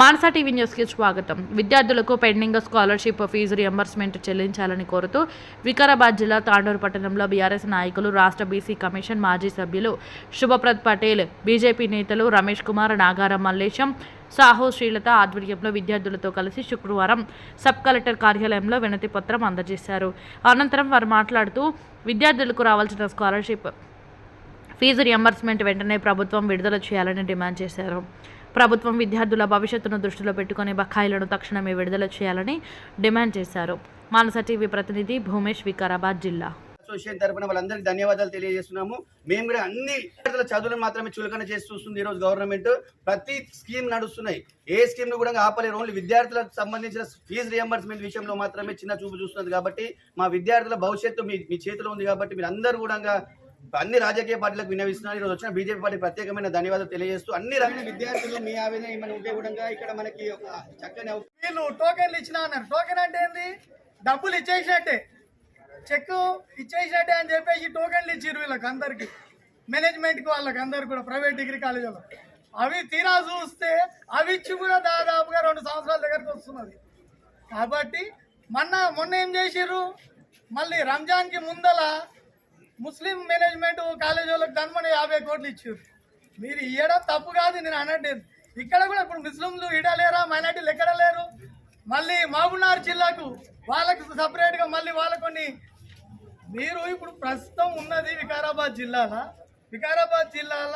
Manasa TV న్యూస్కి స్వాగతం. విద్యార్థులకు పెండింగ్ స్కాలర్షిప్ ఫీజు రియంబర్స్మెంట్ చెల్లించాలని కోరుతూ వికారాబాద్ జిల్లా తాండూరు పట్టణంలో బీఆర్ఎస్ నాయకులు రాష్ట్ర బీసీ కమిషన్ మాజీ సభ్యులు శుభప్రద్ పటేల్ బీజేపీ నేతలు రమేష్ కుమార్ నాగారం మల్లేశం సాహో శ్రీలత ఆధ్వర్యంలో విద్యార్థులతో కలిసి శుక్రవారం సబ్ కలెక్టర్ కార్యాలయంలో వినతి పత్రం అందజేశారు. అనంతరం వారు మాట్లాడుతూ విద్యార్థులకు రావాల్సిన స్కాలర్షిప్ ఫీజు రియంబర్స్మెంట్ వెంటనే ప్రభుత్వం విడుదల చేయాలని డిమాండ్ చేశారు. ప్రభుత్వం విద్యార్థుల భవిష్యత్తును దృష్టిలో పెట్టుకుని బకాయిలను తక్షణమే విడుదల చేయాలని డిమాండ్ చేశారు. మానస టీవీ ప్రతినిధి భూమేష్ వికారాబాద్ జిల్లా. అసోసియేషన్ తరపున వాళ్ళందరికీ ధన్యవాదాలు తెలియజేస్తున్నాము. మేము కూడా అన్ని విద్యార్థుల చదువులను మాత్రమే చులకన చేసి చూస్తుంది ఈరోజు గవర్నమెంట్. ప్రతి స్కీమ్ నడుస్తున్నాయి. ఏ స్కీమ్ను కూడా ఆపలేరు. ఓన్లీ విద్యార్థులకు సంబంధించిన ఫీజు రియంబర్స్మెంట్ విషయంలో మాత్రమే చిన్న చూపు చూస్తున్నది కాబట్టి మా విద్యార్థుల భవిష్యత్తు మీ మీ చేతిలో ఉంది కాబట్టి మీరు అందరూ కూడా అన్ని రాజకీయ పార్టీలకు వినవిస్తున్నారు ఈరోజు వచ్చిన బీజేపీ పార్టీ ప్రత్యేకమైన ధన్యవాదాలు తెలియజేస్తూ అన్ని రకాల విద్యార్థులు మీ ఆవేదన ఏమైనా ఉంటే కూడా ఇక్కడ మనకి ఒక చక్కని వీళ్ళు టోకెన్లు ఇచ్చిన అన్నారు. టోకెన్ అంటే ఏంది? డబ్బులు ఇచ్చేసినట్టే. చెక్ ఇచ్చేసినట్టే అని చెప్పేసి టోకెన్లు ఇచ్చిర్రు వీళ్ళకి అందరికి. మేనేజ్మెంట్కి వాళ్ళకి అందరికి కూడా ప్రైవేట్ డిగ్రీ కాలేజీలో అవి తీరా చూస్తే అవి ఇచ్చి కూడా దాదాపుగా రెండు సంవత్సరాల దగ్గరకు వస్తున్నది. కాబట్టి మొన్న మొన్న ఏం చేసిర్రు? మళ్ళీ రంజాన్కి ముందల ముస్లిం మేనేజ్మెంట్ కాలేజీ వాళ్ళకి ధన్మని యాభై కోట్లు ఇచ్చారు. మీరు ఇవ్వడం తప్పు కాదు నేను అనట్లేదు ఇక్కడ కూడా ఇప్పుడు ముస్లింలు ఇడలేరా మైనార్టీలు ఎక్కడ లేరు? మళ్ళీ మహబూబ్నగర్ జిల్లాకు వాళ్ళకు సపరేట్గా మళ్ళీ వాళ్ళ కొన్ని మీరు ఇప్పుడు ప్రస్తుతం ఉన్నది వికారాబాద్ జిల్లాల? వికారాబాద్ జిల్లాల?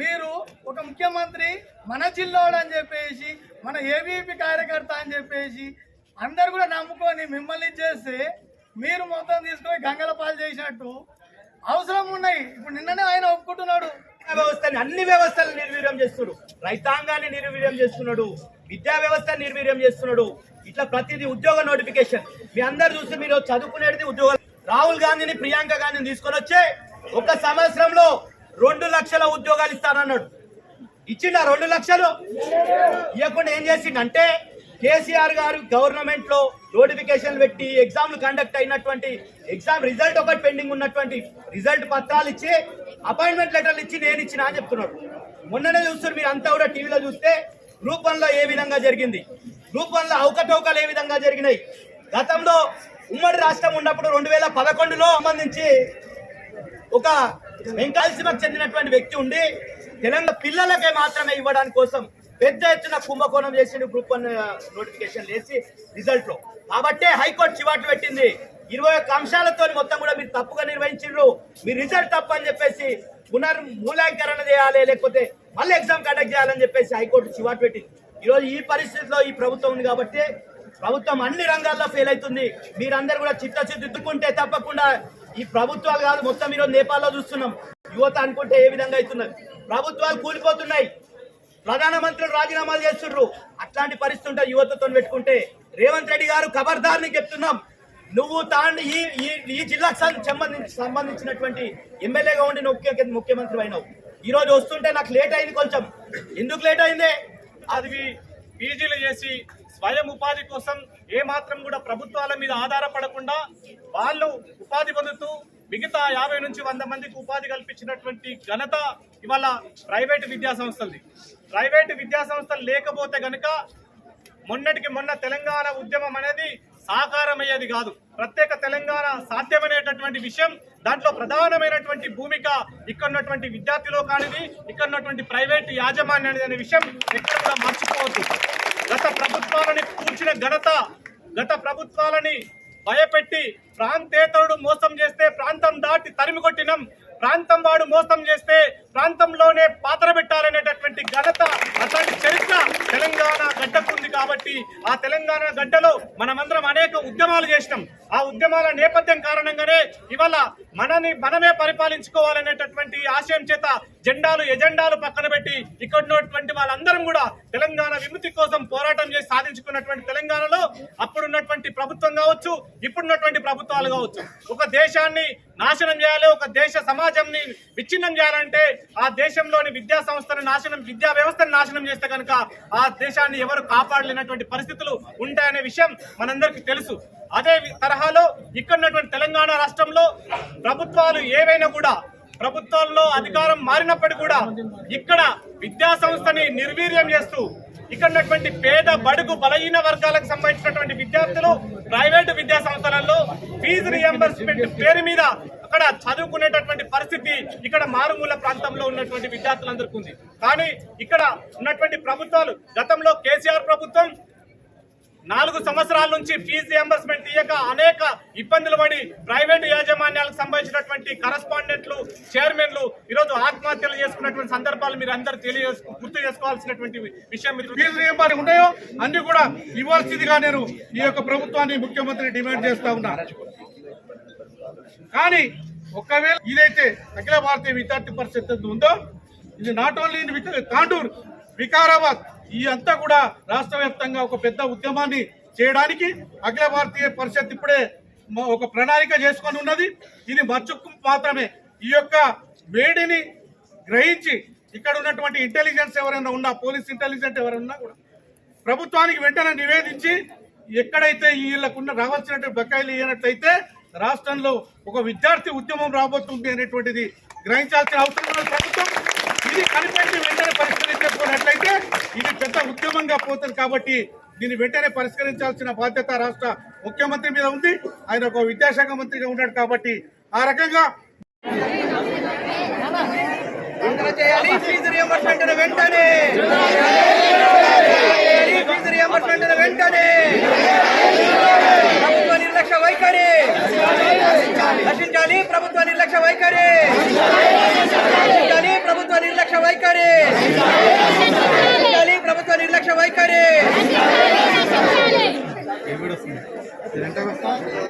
మీరు ఒక ముఖ్యమంత్రి మన జిల్లాడు అని చెప్పేసి మన ఏబీపీ కార్యకర్త అని చెప్పేసి అందరు కూడా నమ్ముకొని మిమ్మల్ని చేస్తే మీరు మొత్తం తీసుకొని గంగల పాలు చేసినట్టు అవసరం ఉన్నాయి ఇప్పుడు నిన్ననే ఆయన ఒప్పుకుంటున్నాడు. విద్యా వ్యవస్థని అన్ని వ్యవస్థలు నిర్వీర్యం చేస్తున్నాడు. రైతాంగాన్ని నిర్వీర్యం చేస్తున్నాడు. విద్యా వ్యవస్థ నిర్వీర్యం చేస్తున్నాడు. ఇట్లా ప్రతిదీ ఉద్యోగ నోటిఫికేషన్. మీ అందరు చూస్తే మీరు చదువుకునేది ఉద్యోగాలు రాహుల్ గాంధీని ప్రియాంక గాంధీని తీసుకొని వచ్చే ఒక సంవత్సరంలో రెండు లక్షల ఉద్యోగాలు ఇస్తానన్నాడు. ఇచ్చిండ రెండు లక్షలు? ఇవ్వకుండా ఏం చేసిండంటే కేసీఆర్ గారు గవర్నమెంట్లో నోటిఫికేషన్ పెట్టి ఎగ్జామ్లు కండక్ట్ అయినటువంటి ఎగ్జామ్ రిజల్ట్ ఒకటి పెండింగ్ ఉన్నటువంటి రిజల్ట్ పత్రాలు ఇచ్చి అపాయింట్మెంట్ లెటర్లు ఇచ్చి నేను ఇచ్చిన అని చెప్తున్నాడు మొన్ననే చూస్తున్నారు మీరు అంతా కూడా టీవీలో చూస్తే గ్రూప్ వన్లో ఏ విధంగా జరిగింది? గ్రూప్ వన్లో అవకతవకలు ఏ విధంగా జరిగినాయి? గతంలో ఉమ్మడి రాష్ట్రం ఉన్నప్పుడు రెండు వేల పదకొండులో సంబంధించి ఒక వెంకాల్సిమకు చెందినటువంటి వ్యక్తి ఉండి తెలంగాణ పిల్లలకే మాత్రమే ఇవ్వడానికి కోసం పెద్ద ఎత్తున కుంభకోణం చేసిండు గ్రూప్ వన్ నోటిఫికేషన్ వేసి రిజల్ట్లో. కాబట్టే హైకోర్టు చివాట్లు పెట్టింది. ఇరవై ఒక్క అంశాలతో మొత్తం కూడా మీరు తప్పుగా నిర్వహించిండ్రు. మీ రిజల్ట్ తప్పు అని చెప్పేసి పునర్మూల్యాంకరణ చేయాలి లేకపోతే మళ్ళీ ఎగ్జామ్ కండక్ట్ చేయాలని చెప్పేసి హైకోర్టు చివాటు పెట్టింది. ఈరోజు ఈ పరిస్థితిలో ఈ ప్రభుత్వం ఉంది కాబట్టి ప్రభుత్వం అన్ని రంగాల్లో ఫెయిల్ అవుతుంది. మీరందరూ కూడా చిత్తశుద్దిద్దుకుంటే తప్పకుండా ఈ ప్రభుత్వాలు కాదు మొత్తం ఈరోజు నేపాల్లో చూస్తున్నాం. యువత అనుకుంటే ఏ విధంగా అవుతున్నది? ప్రభుత్వాలు కూలిపోతున్నాయి. ప్రధానమంత్రులు రాజీనామాలు చేస్తుండ్రు అట్లాంటి పరిస్థితి ఉంటే యువతతో పెట్టుకుంటే రేవంత్ రెడ్డి గారు ఖబర్దార్ని చెప్తున్నాం. నువ్వు తాను ఈ ఈ ఈ జిల్లాకు సం- సంబంధించి సంబంధించినటువంటి ఎమ్మెల్యేగా ఉండి నువ్వు ముఖ్య ముఖ్యమంత్రి అయినావు. ఈ రోజు వస్తుంటే నాకు లేట్ అయింది కొంచెం. ఎందుకు లేట్ అయిందే? అది పీజీలు చేసి స్వయం ఉపాధి కోసం ఏ మాత్రం కూడా ప్రభుత్వాల మీద ఆధారపడకుండా వాళ్ళు ఉపాధి పొందుతూ మిగతా యాభై నుంచి వంద మందికి ఉపాధి కల్పించినటువంటి ఘనత ఇవాళ ప్రైవేటు విద్యా సంస్థలది. ప్రైవేటు విద్యా సంస్థలు లేకపోతే గనక మొన్నటికి మొన్న తెలంగాణ ఉద్యమం అనేది సాకారమయ్యేది కాదు. ప్రత్యేక తెలంగాణ సాధ్యమనేటటువంటి విషయం దాంట్లో ప్రధానమైనటువంటి భూమిక ఇక్కడ ఉన్నటువంటి విద్యార్థి లోకానిది ఇక్కడ ఉన్నటువంటి ప్రైవేట్ యాజమాన్యాన్ని అనే విషయం ఎక్కడ కూడా మర్చిపోవద్దు. గత ప్రభుత్వాలని కూర్చిన ఘనత గత ప్రభుత్వాలని భయపెట్టి ప్రాంతేతరుడు మోసం చేస్తే ప్రాంతం దాటి తరిమి కొట్టినం ప్రాంతం వాడు మోసం చేస్తే ప్రాంతంలోనే పాత్ర పెట్టాలనేటటువంటి ఘనత అట్లాంటి చరిత్ర తెలంగాణ గడ్డకుంది కాబట్టి ఆ తెలంగాణ గడ్డలో మనమందరం అనేక ఉద్యమాలు చేసినాం. ఆ ఉద్యమాల నేపథ్యం కారణంగానే ఇవాళ మనని మనమే పరిపాలించుకోవాలనేటటువంటి ఆశయం చేత జెండాలు ఎజెండాలు పక్కన పెట్టి ఇక్కడ ఉన్నటువంటి వాళ్ళందరం కూడా తెలంగాణ విముక్తి కోసం పోరాటం చేసి సాధించుకున్నటువంటి తెలంగాణలో అప్పుడున్నటువంటి ప్రభుత్వం కావచ్చు ఇప్పుడున్నటువంటి ప్రభుత్వాలు కావచ్చు. ఒక దేశాన్ని నాశనం చేయాలి ఒక దేశ సమాజంని విచ్ఛిన్నం చేయాలంటే ఆ దేశంలోని విద్యా సంస్థను నాశనం విద్యా వ్యవస్థను నాశనం చేస్తే కనుక ఆ దేశాన్ని ఎవరు కాపాడలేనటువంటి పరిస్థితులు ఉంటాయనే విషయం మనందరికీ తెలుసు. అదే వి- తరహాలో ఇక్కడ ఉన్నటువంటి తెలంగాణ రాష్ట్రంలో ప్రభుత్వాలు ఏవైనా కూడా ప్రభుత్వాల్లో అధికారం మారినప్పటికీ కూడా ఇక్కడ విద్యా సంస్థని నిర్వీర్యం చేస్తూ ఇక్కడ ఉన్నటువంటి పేద బడుగు బలహీన వర్గాలకు సంబంధించినటువంటి విద్యార్థులు ప్రైవేటు విద్యా సంస్థలలో ఫీజు రియంబర్స్మెంట్ పేరు మీద అక్కడ చదువుకునేటటువంటి పరిస్థితి ఇక్కడ మారుమూల ప్రాంతంలో ఉన్నటువంటి విద్యార్థులందరికీ ఉంది. కానీ ఇక్కడ ఉన్నటువంటి ప్రభుత్వాలు గతంలో కేసీఆర్ ప్రభుత్వం నాలుగు సంవత్సరాల నుంచి ఫీజు రియంబర్స్మెంట్ ఇయ్యక అనేక ఇబ్బందులు పడి ప్రైవేటు యాజమాన్యాలకు సంబంధించినటువంటి కరస్పాండెంట్లు చైర్మన్లు ఈరోజు ఆత్మహత్యలు చేసుకున్నటువంటి సందర్భాలు మీరు అందరూ తెలియజేసు గుర్తు చేసుకోవాల్సినటువంటి విషయం మీరు ఫీజు రియంబర్స్ ఉన్నాయో? అన్ని కూడా ఇవ్వాల్సిందిగా నేను ఈ యొక్క ప్రభుత్వాన్ని ముఖ్యమంత్రి డిమాండ్ చేస్తా ఉన్నా. కానీ ఒకవేళ ఇదైతే అఖిల భారతీయ విద్యార్థి పరిషత్ ఉందో ఇది నాట్ ఓన్లీ ఇన్ విక- తాండూర్ వికారాబాద్ ఈ అంతా కూడా రాష్ట్ర వ్యాప్తంగా ఒక పెద్ద ఉద్యమాన్ని చేయడానికి అఖిల భారతీయ పరిషత్ ఇప్పుడే ఒక ప్రణాళిక చేసుకొని ఉన్నది. ఇది మచ్చుకు మాత్రమే. ఈ యొక్క వేడిని గ్రహించి ఇక్కడ ఉన్నటువంటి ఇంటెలిజెన్స్ ఎవరైనా ఉన్నా పోలీస్ ఇంటెలిజెన్స్ ఎవరైనా కూడా ప్రభుత్వానికి వెంటనే నివేదించి ఎక్కడైతే వీళ్ళకున్న రావాల్సినటువంటి బకాయిలు ఇవ్వనట్లయితే రాష్ట్రంలో ఒక విద్యార్థి ఉద్యమం రాబోతుంది అనేటువంటిది గ్రహించాల్సిన అవసరం ప్రభుత్వం ఇది కనిపెట్టి వెంటనే పరిష్కరించుకున్నట్లయితే ఇది పెద్ద ఉద్యమంగా పోతుంది కాబట్టి దీన్ని వెంటనే పరిష్కరించాల్సిన బాధ్యత రాష్ట్ర ముఖ్యమంత్రి మీద ఉంది. ఆయన ఒక విద్యాశాఖ మంత్రిగా ఉన్నాడు కాబట్టి ఆ రకంగా వెంటనే. వెంటనే. ప్రభుత్వ నిర్లక్ష్య వైఖరి. నశించాలి ప్రభుత్వ నిర్లక్ష్య వైఖరి. করেছেন।